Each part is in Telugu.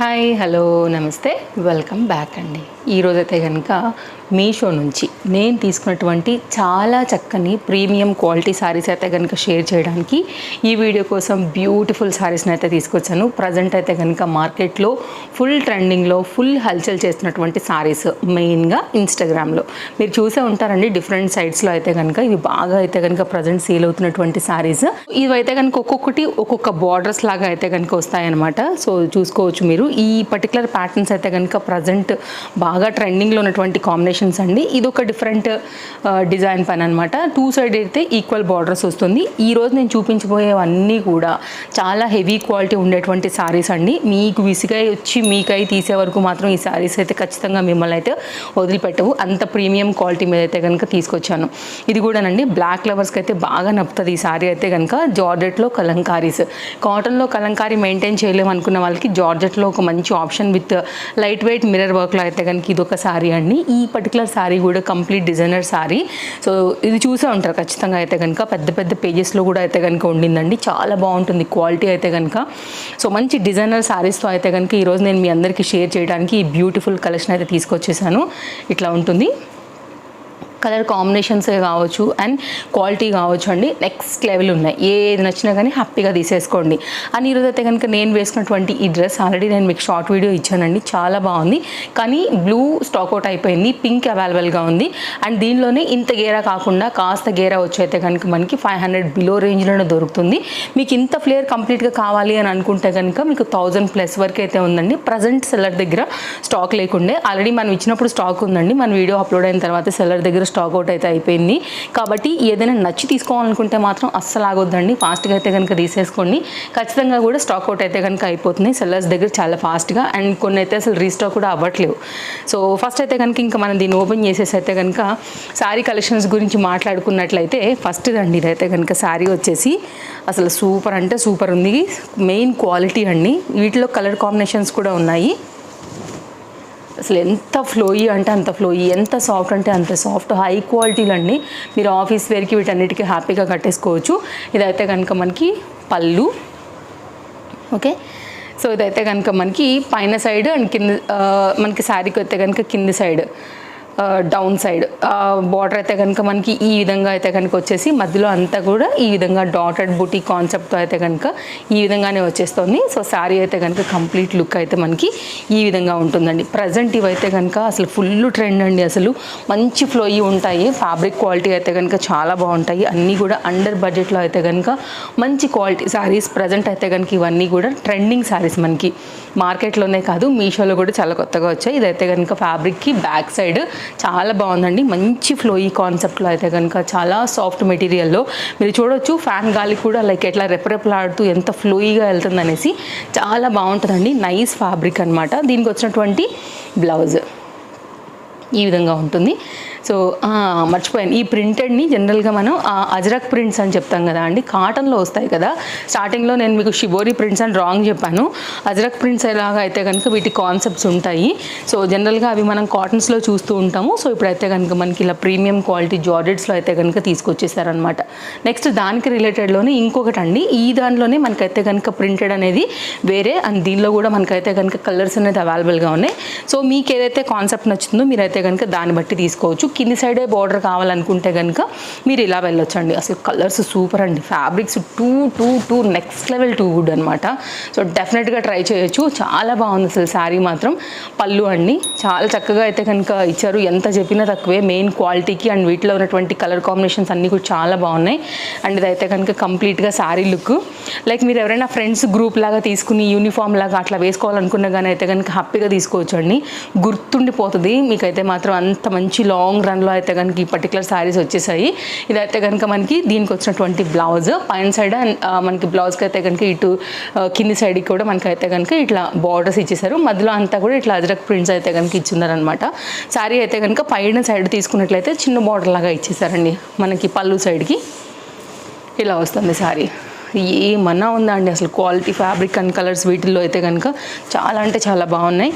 హాయ్ హలో నమస్తే. వెల్కమ్ బ్యాక్ అండి. ఈరోజైతే కనుక మీషో నుంచి నేను తీసుకున్నటువంటి చాలా చక్కని ప్రీమియం క్వాలిటీ శారీస్ అయితే కనుక షేర్ చేయడానికి ఈ వీడియో కోసం బ్యూటిఫుల్ శారీస్ని అయితే తీసుకొచ్చాను. ప్రజెంట్ అయితే కనుక మార్కెట్లో ఫుల్ ట్రెండింగ్లో ఫుల్ హల్చల్ చేస్తున్నటువంటి శారీస్ మెయిన్గా ఇన్స్టాగ్రామ్లో మీరు చూసే ఉంటారండి డిఫరెంట్ సైట్స్లో అయితే కనుక ఇవి బాగా అయితే కనుక ప్రజెంట్ సేల్ అవుతున్నటువంటి శారీస్ ఇవైతే కనుక ఒక్కొక్కటి ఒక్కొక్క బార్డర్స్ లాగా అయితే కనుక వస్తాయన్నమాట. సో చూసుకోవచ్చు మీరు. ఈ పర్టికులర్ ప్యాటర్న్స్ అయితే కనుక ప్రజెంట్ బాగా ట్రెండింగ్లో ఉన్నటువంటి కాంబినేషన్స్ అండి. ఇది ఒక డిఫరెంట్ డిజైన్ పని అనమాట టూ సైడ్ అయితే ఈక్వల్ బార్డర్స్ వస్తుంది. ఈ రోజు నేను చూపించబోయేవన్నీ కూడా చాలా హెవీ క్వాలిటీ ఉండేటువంటి శారీస్ అండి. మీకు విసిగై వచ్చి మీకై తీసే వరకు మాత్రం ఈ శారీస్ అయితే ఖచ్చితంగా మిమ్మల్ని అయితే వదిలిపెట్టవు. అంత ప్రీమియం క్వాలిటీ మీద అయితే కనుక తీసుకొచ్చాను. ఇది కూడానండి బ్లాక్ లవర్స్కి అయితే బాగా నప్పుతుంది ఈ శారీ అయితే కనుక జార్జెట్లో కలంకారీస్. కాటన్లో కలంకారీ మెయింటైన్ చేయలేము అనుకున్న వాళ్ళకి జార్జెట్లో ఒక మంచి option with light weight mirror వర్క్లో అయితే కనుక ఇది ఒక శారీ అండి. ఈ పర్టికులర్ శారీ కూడా కంప్లీట్ డిజైనర్ శారీ సో ఇది చూసే ఉంటారు ఖచ్చితంగా అయితే కనుక పెద్ద పెద్ద పేజెస్లో కూడా అయితే కనుక ఉండిందండి. చాలా బాగుంటుంది క్వాలిటీ అయితే కనుక సో మంచి డిజైనర్ శారీస్తో అయితే కనుక ఈరోజు నేను మీ అందరికీ షేర్ చేయడానికి ఈ బ్యూటిఫుల్ కలెక్షన్ అయితే తీసుకొచ్చేసాను. ఇట్లా ఉంటుంది. కలర్ కాంబినేషన్స్ కావచ్చు అండ్ క్వాలిటీ కావచ్చు అండి నెక్స్ట్ లెవెల్ ఉన్నాయి. ఏది నచ్చినా కానీ హ్యాపీగా తీసేసుకోండి. అని ఈరోజు అయితే కనుక నేను వేసుకున్నటువంటి ఈ డ్రెస్ ఆల్రెడీ నేను మీకు షార్ట్ వీడియో ఇచ్చానండి. చాలా బాగుంది. కానీ బ్లూ స్టాక్ అవుట్ అయిపోయింది. పింక్ అవైలబుల్గా ఉంది. అండ్ దీనిలోనే ఇంత గేరా కాకుండా కాస్త గేరా వచ్చి అయితే కనుక మనకి ఫైవ్ హండ్రెడ్ బిలో రేంజ్లోనే దొరుకుతుంది. మీకు ఇంత ఫ్లేయర్ కంప్లీట్గా కావాలి అని అనుకుంటే కనుక మీకు థౌజండ్ ప్లస్ వరకు అయితే ఉందండి. ప్రజెంట్ సెల్లర్ దగ్గర స్టాక్ లేకుండే. ఆల్రెడీ మనం ఇచ్చినప్పుడు స్టాక్ ఉందండి. మన వీడియో అప్లోడ్ అయిన తర్వాత సెల్లర్ దగ్గర స్టాక్ అవుట్ అయితే అయిపోయింది. కాబట్టి ఏదైనా నచ్చి తీసుకోవాలనుకుంటే మాత్రం అస్సలు ఆగొద్దండి. ఫాస్ట్గా అయితే కనుక తీసేసుకోండి. ఖచ్చితంగా కూడా స్టాక్ అవుట్ అయితే కనుక అయిపోతుంది. సెల్లర్స్ దగ్గర చాలా ఫాస్ట్గా అండ్ కొన్ని అయితే అసలు రీస్టాక్ కూడా అవ్వట్లేవు. సో ఫస్ట్ అయితే కనుక ఇంకా మనం దీన్ని ఓపెన్ చేసేసి అయితే కనుక శారీ కలెక్షన్స్ గురించి మాట్లాడుకున్నట్లయితే ఫస్ట్ అండి ఇదైతే కనుక శారీ వచ్చేసి అసలు సూపర్ అంటే సూపర్ ఉంది. మెయిన్ క్వాలిటీ అండి. వీటిలో కలర్ కాంబినేషన్స్ కూడా ఉన్నాయి. అసలు ఎంత ఫ్లోయి అంటే అంత ఫ్లోయి ఎంత సాఫ్ట్ అంటే అంత సాఫ్ట్ హై క్వాలిటీలు మీరు ఆఫీస్ వేర్కి వీటన్నిటికీ హ్యాపీగా కట్టేసుకోవచ్చు. ఇదైతే కనుక మనకి పళ్ళు. ఓకే? సో ఇదైతే కనుక మనకి పైన సైడ్ అండ్ కింద మనకి శారీకి వస్తే కనుక కింది సైడ్ డౌన్ సైడ్ బార్డర్ అయితే కనుక మనకి ఈ విధంగా అయితే కనుక వచ్చేసి మధ్యలో అంతా కూడా ఈ విధంగా డాటెడ్ బుటీ కాన్సెప్ట్తో అయితే కనుక ఈ విధంగానే వచ్చేస్తుంది. సో శారీ అయితే కనుక కంప్లీట్ లుక్ అయితే మనకి ఈ విధంగా ఉంటుందండి. ప్రజెంట్ ఇవైతే కనుక అసలు ఫుల్ ట్రెండ్ అండి అసలు. మంచి ఫ్లోయి ఉంటాయి. ఫ్యాబ్రిక్ క్వాలిటీ అయితే కనుక చాలా బాగుంటాయి. అన్నీ కూడా అండర్ బడ్జెట్లో అయితే కనుక మంచి క్వాలిటీ శారీస్ ప్రజెంట్ అయితే కనుక ఇవన్నీ కూడా ట్రెండింగ్ శారీస్ మనకి. మార్కెట్లోనే కాదు మీషోలో కూడా చాలా కొత్తగా వచ్చాయి. ఇదైతే కనుక ఫ్యాబ్రిక్కి బ్యాక్ సైడ్ చాలా బాగుందండి. మంచి ఫ్లోయి కాన్సెప్ట్లో అయితే కనుక చాలా సాఫ్ట్ మెటీరియల్లో మీరు చూడొచ్చు. ఫ్యాన్ గాలి కూడా లైక్ ఎట్లా రెపరెపలాడుతూ ఎంత ఫ్లోయీగా వెళ్తుంది అనేసి చాలా బాగుంటుందండి. నైస్ ఫ్యాబ్రిక్ అనమాట దీనికి వచ్చినటువంటి బ్లౌజ్ ఈ విధంగా ఉంటుంది. సో మర్చిపోయాను. ఈ ప్రింటెడ్ని జనరల్గా మనం అజరక్ ప్రింట్స్ అని చెప్తాం కదా అండి కాటన్లో వస్తాయి కదా. స్టార్టింగ్లో నేను మీకు షిబోరి ప్రింట్స్ అని రాంగ్ చెప్పాను. అజరక్ ప్రింట్స్ ఎలాగా అయితే కనుక వీటి కాన్సెప్ట్స్ ఉంటాయి. సో జనరల్గా అవి మనం కాటన్స్లో చూస్తూ ఉంటాము. సో ఇప్పుడైతే కనుక మనకి ఇలా ప్రీమియం క్వాలిటీ జార్జెట్స్లో అయితే కనుక తీసుకొచ్చేసారనమాట నెక్స్ట్ దానికి రిలేటెడ్లోనే ఇంకొకటి అండి ఈ దానిలోనే మనకైతే కనుక ప్రింటెడ్ అనేది వేరే అండ్ దీనిలో కూడా మనకైతే కనుక కలర్స్ అనేది అవైలబుల్గా ఉన్నాయి. సో మీకు ఏదైతే కాన్సెప్ట్ నచ్చుతుందో మీరైతే కనుక దాన్ని బట్టి తీసుకోవచ్చు. కింది సైడే బార్డర్ కావాలనుకుంటే కనుక మీరు ఇలా వెళ్ళొచ్చండి. అసలు కలర్స్ సూపర్ అండి. Fabrics two two two next level too good అనమాట సో డెఫినెట్గా ట్రై చేయొచ్చు. చాలా బాగుంది అసలు శారీ మాత్రం. పళ్ళు అండి. చాలా చక్కగా అయితే కనుక ఇచ్చారు. ఎంత చెప్పినా తక్కువే. మెయిన్ క్వాలిటీకి అండ్ వీటిలో ఉన్నటువంటి కలర్ కాంబినేషన్స్ అన్నీ కూడా చాలా బాగున్నాయి. అండ్ ఇదైతే కనుక కంప్లీట్గా శారీ లుక్. లైక్ మీరు ఎవరైనా ఫ్రెండ్స్ గ్రూప్ లాగా తీసుకుని యూనిఫామ్ లాగా అట్లా వేసుకోవాలనుకున్నా కానీ అయితే కనుక హ్యాపీగా తీసుకోవచ్చు అండి గుర్తుండిపోతుంది. మీకైతే మాత్రం అంత మంచి లాంగ్ రన్లో అయితే కనుక ఈ పర్టికులర్ శారీస్ వచ్చేసాయి. ఇదైతే కనుక మనకి దీనికి వచ్చినటువంటి బ్లౌజ్ పైన సైడ్ అండ్ మనకి బ్లౌజ్కి అయితే కనుక ఇటు కింది సైడ్కి కూడా మనకి అయితే కనుక ఇట్లా బార్డర్స్ ఇచ్చేసారు. మధ్యలో అంతా కూడా ఇట్లా అజరక్ ప్రింట్స్ అయితే కనుక ఇచ్చిందనమాట శారీ అయితే కనుక పైన సైడ్ తీసుకున్నట్లయితే చిన్న బార్డర్ లాగా ఇచ్చేసారండి మనకి పళ్ళు సైడ్కి ఇలా వస్తుంది శారీ ఏమన్నా ఉందా అండి? అసలు క్వాలిటీ ఫ్యాబ్రిక్ అండ్ కలర్స్ వీటిల్లో అయితే కనుక చాలా అంటే చాలా బాగున్నాయి.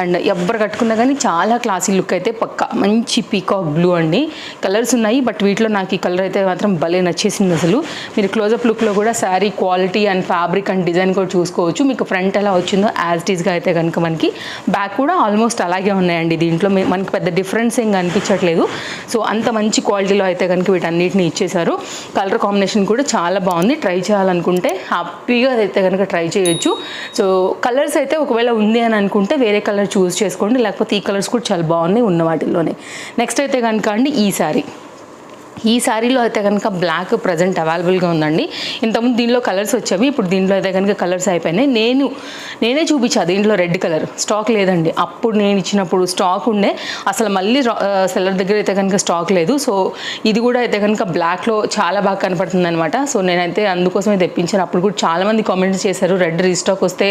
అండ్ ఎవ్వరు కట్టుకున్నా కానీ చాలా క్లాసీ లుక్ అయితే పక్క. మంచి పీకాక్ బ్లూ అండి. కలర్స్ ఉన్నాయి బట్ వీటిలో నాకు ఈ కలర్ అయితే మాత్రం భలే నచ్చేసింది అసలు. మీరు క్లోజప్ లుక్లో కూడా sari quality and fabric and design కూడా చూసుకోవచ్చు. మీకు ఫ్రంట్ ఎలా వచ్చిందో యాజ్ టీజ్గా అయితే కనుక మనకి బ్యాక్ కూడా ఆల్మోస్ట్ అలాగే ఉన్నాయండి. దీంట్లో మనకి పెద్ద డిఫరెన్స్ ఏం కనిపించట్లేదు. సో అంత మంచి క్వాలిటీలో అయితే కనుక వీటన్నిటిని ఇచ్చేశారు. కలర్ కాంబినేషన్ కూడా చాలా బాగుంది. ట్రై చేయాలనుకుంటే హ్యాపీగా అయితే కనుక ట్రై చేయొచ్చు. సో కలర్స్ అయితే ఒకవేళ ఉంది అని అనుకుంటే వేరే కలర్ చూస్ చేసుకోండి. లేకపోతే ఈ కలర్స్ కూడా చాలా బాగున్నాయి ఉన్న వాటిల్లోనే. నెక్స్ట్ అయితే కనుక అండి ఈ శారీ ఈ శారీలో అయితే కనుక బ్లాక్ ప్రజెంట్ అవైలబుల్గా ఉందండి. ఇంతకుముందు దీనిలో కలర్స్ వచ్చేవి ఇప్పుడు దీంట్లో అయితే కనుక కలర్స్ అయిపోయినాయి. నేను నేనే చూపించా దీంట్లో రెడ్ కలర్ స్టాక్ లేదండి. అప్పుడు నేను ఇచ్చినప్పుడు స్టాక్ ఉండే. అసలు మళ్ళీ సెల్లర్ దగ్గర అయితే కనుక స్టాక్ లేదు. సో ఇది కూడా అయితే కనుక బ్లాక్లో చాలా బాగా కనపడుతుంది అనమాట సో నేనైతే అందుకోసమే తెప్పించాను. అప్పుడు కూడా చాలామంది కామెంట్స్ చేశారు రెడ్ రీస్టాక్ వస్తే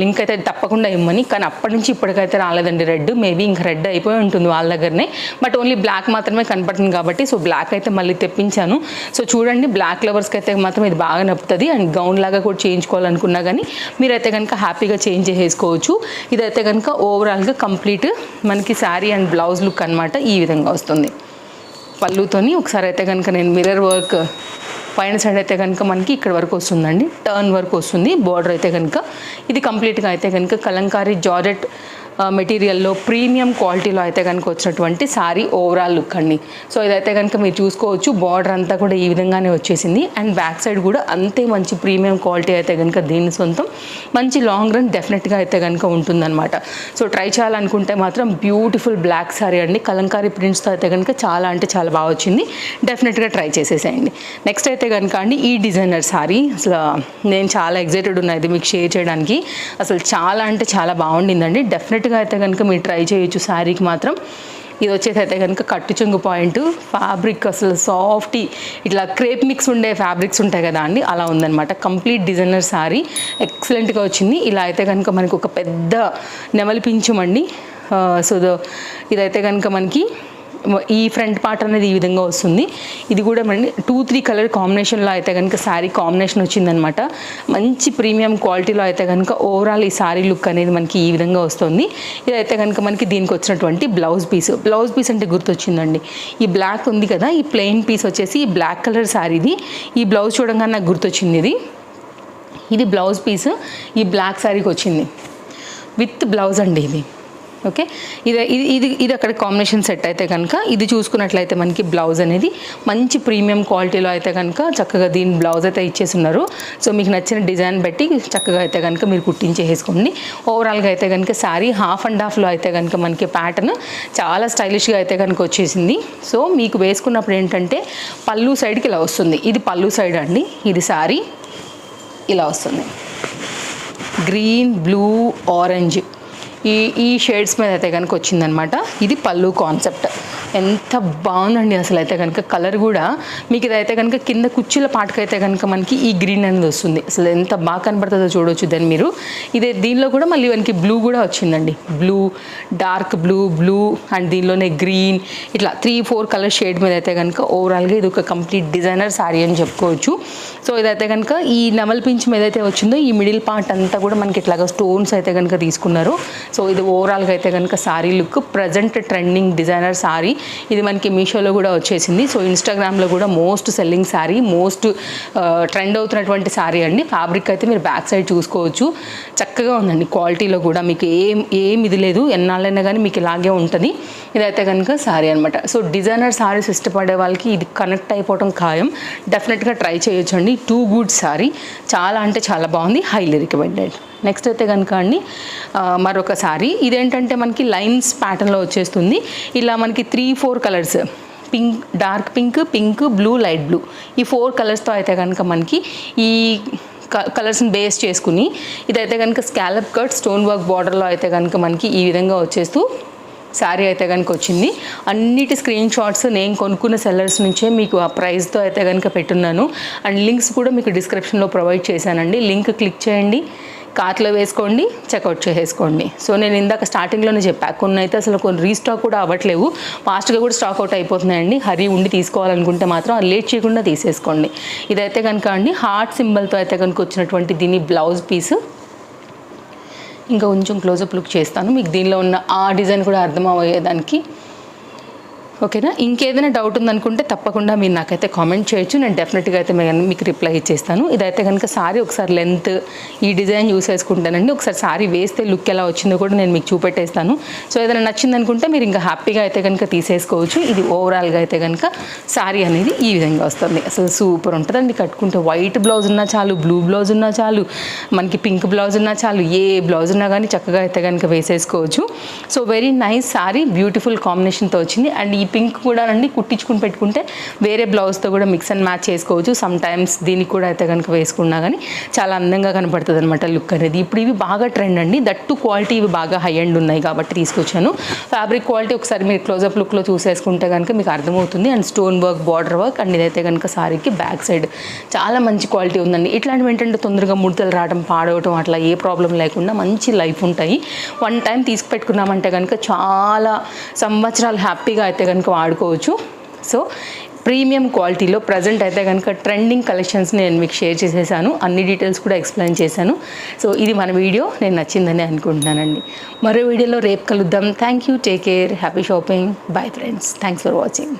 లింక్ అయితే తప్పకుండా ఇమ్మని. కానీ అప్పటి నుంచి ఇప్పటికైతే రాలేదండి రెడ్ మేబీ ఇంకా రెడ్ అయిపోయి ఉంటుంది వాళ్ళ దగ్గరనే. బట్ ఓన్లీ బ్లాక్ మాత్రమే కనపడుతుంది కాబట్టి సో బ్లాక్ అయితే మళ్ళీ తెప్పించాను. సో చూడండి బ్లాక్ లవర్స్కి అయితే మాత్రం ఇది బాగా నప్పుతుంది. అండ్ గౌన్ లాగా కూడా చేయించుకోవాలనుకున్నా కానీ మీరైతే కనుక హ్యాపీగా చేంజ్ చేసేసుకోవచ్చు. ఇదైతే కనుక ఓవరాల్గా కంప్లీట్ మనకి శారీ అండ్ బ్లౌజ్ లుక్ అన్నమాట ఈ విధంగా వస్తుంది. పళ్ళుతోని ఒకసారి అయితే కనుక నేను మిర్రర్ వర్క్ పైన సైడ్ అయితే కనుక మనకి ఇక్కడ వరకు వస్తుందండి. టర్న్ వరకు వస్తుంది. బార్డర్ అయితే కనుక ఇది కంప్లీట్గా అయితే కనుక కలంకారీ జార్జెట్ మెటీరియల్లో ప్రీమియం క్వాలిటీలో అయితే కనుక వచ్చినటువంటి సారీ ఓవరాల్ లుక్ అండి. సో ఇదైతే కనుక మీరు చూసుకోవచ్చు. బార్డర్ అంతా కూడా ఈ విధంగానే వచ్చేసింది. అండ్ బ్యాక్ సైడ్ కూడా అంతే మంచి ప్రీమియం క్వాలిటీ అయితే కనుక దీని సొంతం. మంచి లాంగ్ రన్ డెఫినెట్గా అయితే కనుక ఉంటుందన్నమాట. సో ట్రై చేయాలనుకుంటే మాత్రం బ్యూటిఫుల్ బ్లాక్ సారీ అండి. కలంకారీ ప్రింట్స్తో అయితే కనుక చాలా అంటే చాలా బాగా వచ్చింది. డెఫినెట్గా ట్రై చేసేసేయండి. నెక్స్ట్ అయితే కనుక అండి ఈ డిజైనర్ సారీ అసలు నేను చాలా ఎగ్జైటెడ్ ఉన్నది ఇది మీకు షేర్ చేయడానికి. అసలు చాలా అంటే చాలా బాగుండిందండి. డెఫినెట్గా అయితే కనుక మీరు ట్రై చేయొచ్చు. శారీకి మాత్రం ఇది వచ్చేసి అయితే కనుక కట్టు చెంగు పాయింట్ ఫ్యాబ్రిక్ అసలు సాఫ్టీ ఇట్లా క్రేప్ మిక్స్ ఉండే ఫ్యాబ్రిక్స్ ఉంటాయి కదా అండి. అలా ఉందన్నమాట. Complete designer sari. ఎక్సలెంట్గా వచ్చింది. ఇలా అయితే కనుక మనకు ఒక పెద్ద నెమలి పించమండి. సో ఇదైతే కనుక మనకి ఈ ఫ్రంట్ పార్ట్ అనేది ఈ విధంగా వస్తుంది. ఇది కూడా మళ్ళీ టూ త్రీ కలర్ కాంబినేషన్లో అయితే కనుక శారీ కాంబినేషన్ వచ్చిందనమాట మంచి ప్రీమియం క్వాలిటీలో అయితే కనుక ఓవరాల్ ఈ శారీ లుక్ అనేది మనకి ఈ విధంగా వస్తుంది. ఇదైతే కనుక మనకి దీనికి వచ్చినటువంటి బ్లౌజ్ పీస్. బ్లౌజ్ పీస్ అంటే గుర్తొచ్చిందండి. ఈ బ్లాక్ ఉంది కదా ఈ ప్లెయిన్ పీస్ వచ్చేసి ఈ బ్లాక్ కలర్ శారీది. ఈ బ్లౌజ్ చూడంగానే నాకు గుర్తొచ్చింది ఇది. ఇది బ్లౌజ్ పీస్. ఈ బ్లాక్ శారీకి వచ్చింది. విత్ బ్లౌజ్ అండి ఇది. ఓకే? ఇది ఇది ఇది ఇది అక్కడ కాంబినేషన్ సెట్ అయితే కనుక ఇది చూసుకున్నట్లయితే మనకి బ్లౌజ్ అనేది మంచి ప్రీమియం క్వాలిటీలో అయితే కనుక చక్కగా దీని బ్లౌజ్ అయితే ఇచ్చేసి ఉన్నారు సో మీకు నచ్చిన డిజైన్ బట్టి చక్కగా అయితే కనుక మీరు కుట్టించేసుకోండి ఓవరాల్గా అయితే కనుక శారీ హాఫ్ అండ్ హాఫ్లో అయితే కనుక మనకి ప్యాటర్న్ చాలా స్టైలిష్గా అయితే కనుక వచ్చేసింది. సో మీకు వేసుకున్నప్పుడు ఏంటంటే పళ్ళు సైడ్కి ఇలా వస్తుంది. ఇది పళ్ళు సైడ్ అండి. ఇది శారీ ఇలా వస్తుంది. గ్రీన్ బ్లూ ఆరెంజ్ ఈ ఈ షేడ్స్ మీద అయితే కనుక వచ్చిందనమాట. ఇది పళ్ళు కాన్సెప్ట్. ఎంత బాగుందండి అసలు అయితే కనుక కలర్ కూడా. మీకు ఇదైతే కనుక కింద కుర్చీల పాటకైతే కనుక మనకి ఈ గ్రీన్ అనేది వస్తుంది. అసలు ఎంత బాగా కనబడుతుందో చూడవచ్చు దాన్ని మీరు. ఇదే దీనిలో కూడా మళ్ళీ మనకి బ్లూ కూడా వచ్చిందండి. Blue dark blue blue and దీనిలోనే గ్రీన్. ఇట్లా త్రీ ఫోర్ కలర్ షేడ్ మీద అయితే కనుక ఓవరాల్గా ఇది ఒక కంప్లీట్ డిజైనర్ శారీ అని చెప్పుకోవచ్చు. సో ఇదైతే కనుక ఈ నెమల్ పించ్ మీద అయితే వచ్చిందో ఈ మిడిల్ పార్ట్ అంతా కూడా మనకి ఇట్లాగా స్టోన్స్ అయితే కనుక తీసుకున్నారు. సో ఇది ఓవరాల్గా అయితే కనుక sari look. Present trending designer sari. ఇది మనకి మీషోలో కూడా వచ్చేసింది. సో ఇన్స్టాగ్రామ్లో కూడా most selling sari most trend అవుతున్నటువంటి శారీ అండి. ఫ్యాబ్రిక్ అయితే మీరు బ్యాక్ సైడ్ చూసుకోవచ్చు. చక్కగా ఉందండి క్వాలిటీలో కూడా. మీకు ఏం ఏం ఇది లేదు. ఎన్నాళ్ళైనా కానీ మీకు ఇలాగే ఉంటుంది. ఇదైతే కనుక శారీ అనమాట సో డిజైనర్ శారీస్ ఇష్టపడే వాళ్ళకి ఇది కనెక్ట్ అయిపోవడం ఖాయం. డెఫినెట్గా ట్రై చేయొచ్చు అండి టూ గుడ్ శారీ చాలా అంటే చాలా బాగుంది. హైలీ రికమెండెడ్ నెక్స్ట్ అయితే కనుక అండి మరొకసారి మరొక శారీ ఇదేంటంటే మనకి లైన్స్ ప్యాటర్న్లో వచ్చేస్తుంది. ఇలా మనకి three four colours pink dark pink pink blue light blue ఈ ఫోర్ కలర్స్తో అయితే కనుక మనకి ఈ కలర్స్ని బేస్ చేసుకుని ఇదైతే కనుక స్కాలప్ కట్ స్టోన్ వర్క్ బార్డర్లో అయితే కనుక మనకి ఈ విధంగా వచ్చేస్తూ శారీ అయితే కనుక వచ్చింది. అన్నిటి స్క్రీన్ షాట్స్ నేను కొనుక్కున్న సెల్లర్స్ నుంచే మీకు ఆ ప్రైస్తో అయితే కనుక పెట్టున్నాను. అండ్ లింక్స్ కూడా మీకు డిస్క్రిప్షన్లో ప్రొవైడ్ చేశానండి. లింక్ క్లిక్ చేయండి. కార్ట్లో వేసుకోండి చెక్అవుట్ చేసేసుకోండి. సో నేను ఇందాక స్టార్టింగ్లోనే చెప్పాను కొన్ని అయితే అసలు కొన్ని రీస్టాక్ కూడా అవ్వట్లేవు. ఫాస్ట్గా కూడా స్టాక్ అవుట్ అయిపోతున్నాయండి. హరీ ఉండి తీసుకోవాలనుకుంటే మాత్రం అది లేట్ చేయకుండా తీసేసుకోండి. ఇదైతే కనుక అండి హార్ట్ సింబల్తో అయితే కనుక వచ్చినటువంటి దీని బ్లౌజ్ పీస్ ఇంకా కొంచెం క్లోజప్ లుక్ చేస్తాను. మీకు దీనిలో ఉన్న ఆ డిజైన్ కూడా అర్థం అయ్యేదానికి ఓకేనా? ఇంకేదైనా డౌట్ ఉందనుకుంటే తప్పకుండా మీరు నాకైతే కామెంట్ చేయొచ్చు. నేను డెఫినెట్గా అయితే మీకు రిప్లై ఇచ్చేస్తాను. ఇదైతే కనుక సారీ ఒకసారి లెంత్ ఈ డిజైన్ యూస్ చేసుకుంటానండి. ఒకసారి సారీ వేస్తే లుక్ ఎలా వచ్చిందో కూడా నేను మీకు చూపెట్టేస్తాను. సో ఏదైనా నచ్చిందనుకుంటే మీరు ఇంకా హ్యాపీగా అయితే కనుక తీసేసుకోవచ్చు. ఇది ఓవరాల్గా అయితే కనుక సారీ అనేది ఈ విధంగా వస్తుంది. అసలు సూపర్ ఉంటుందండి. కట్టుకుంటే వైట్ బ్లౌజ్ ఉన్నా చాలు బ్లూ బ్లౌజ్ ఉన్నా చాలు మనకి పింక్ బ్లౌజ్ ఉన్నా చాలు ఏ బ్లౌజ్ ఉన్నా కానీ చక్కగా అయితే కనుక వేసేసుకోవచ్చు. So very nice sari beautiful కాంబినేషన్తో వచ్చింది. అండ్ ఈ పింక్ కూడా అండి కుట్టించుకుని పెట్టుకుంటే వేరే బ్లౌజ్తో కూడా మిక్స్ అండ్ మ్యాచ్ చేసుకోవచ్చు. సమ్ టైమ్స్ దీనికి కూడా అయితే కనుక వేసుకున్నా కానీ చాలా అందంగా కనపడుతుంది అనమాట లుక్ అనేది. ఇప్పుడు ఇవి బాగా ట్రెండ్ అండి. దట్టు క్వాలిటీ ఇవి బాగా హై అండ్ ఉన్నాయి కాబట్టి తీసుకొచ్చాను. ఫ్యాబ్రిక్ క్వాలిటీ ఒకసారి మీరు క్లోజప్ లుక్లో చూసేసుకుంటే కనుక మీకు అర్థమవుతుంది. And stone work border work and ఇదైతే కనుక సారీకి బ్యాక్ సైడ్ చాలా మంచి క్వాలిటీ ఉందండి. ఇట్లాంటివి ఏంటంటే తొందరగా ముడతలు రావడం పాడవటం అట్లా ఏ ప్రాబ్లం లేకుండా మంచి లైఫ్ ఉంటాయి. వన్ టైం తీసుకు పెట్టుకున్నామంటే కనుక చాలా సంవత్సరాలు హ్యాపీగా అయితే కనుక వాడుకోవచ్చు. సో ప్రీమియం క్వాలిటీలో ప్రజెంట్ అయితే కనుక ట్రెండింగ్ కలెక్షన్స్ నేను మీకు షేర్ చేసేసాను. అన్ని డీటెయిల్స్ కూడా ఎక్స్ప్లెయిన్ చేశాను. సో ఇది మన వీడియో. నేను నచ్చిందని అనుకుంటున్నానండి. మరో వీడియోలో రేపు కలుద్దాం. Thank you take care happy shopping bye friends thanks for watching